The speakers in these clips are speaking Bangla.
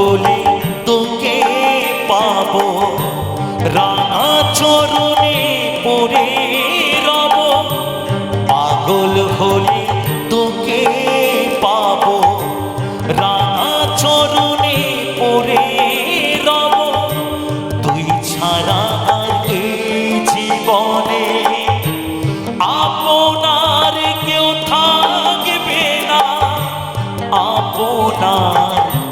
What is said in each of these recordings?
হলে তোকে পাবো। রাঙা চরণে পড়ে রব। পাগল হলে তোকে পাবো। রাঙা চরণে পড়ে রব। তুই ছাড়া জীবনে আপনার কেউ থাকবে না। আপনার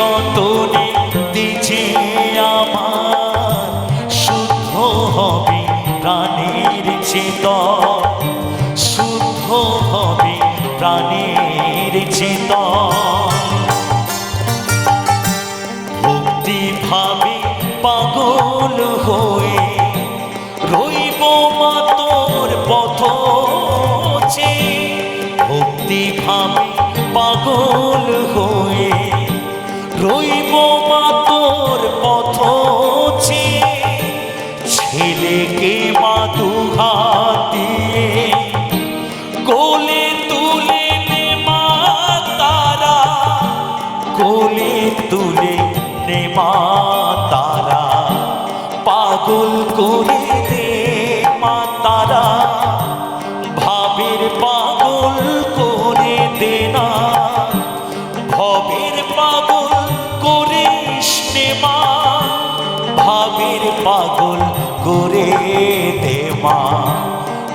রতনে দিছে আমার শুদ্ধ হবে প্রাণের চিত শুদ্ধ হবে প্রাণের চেতন রইব মা তোর পথ ছেলেকে মা দুহাত কোলে তুলে নে মা তারা। কোলে তুলে নে মা তারা। পাগল করে দে মা তারা। ভাবের পাগল করে দে না করিস মা। ভাবের পাগল করে দে মা।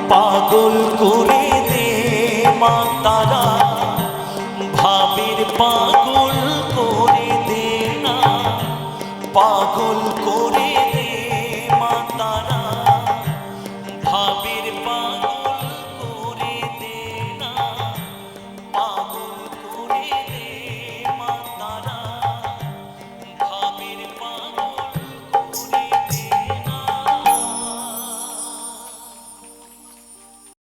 পাগল করে দে মা তারা। ভাবের পাগল করে দে না। পাগল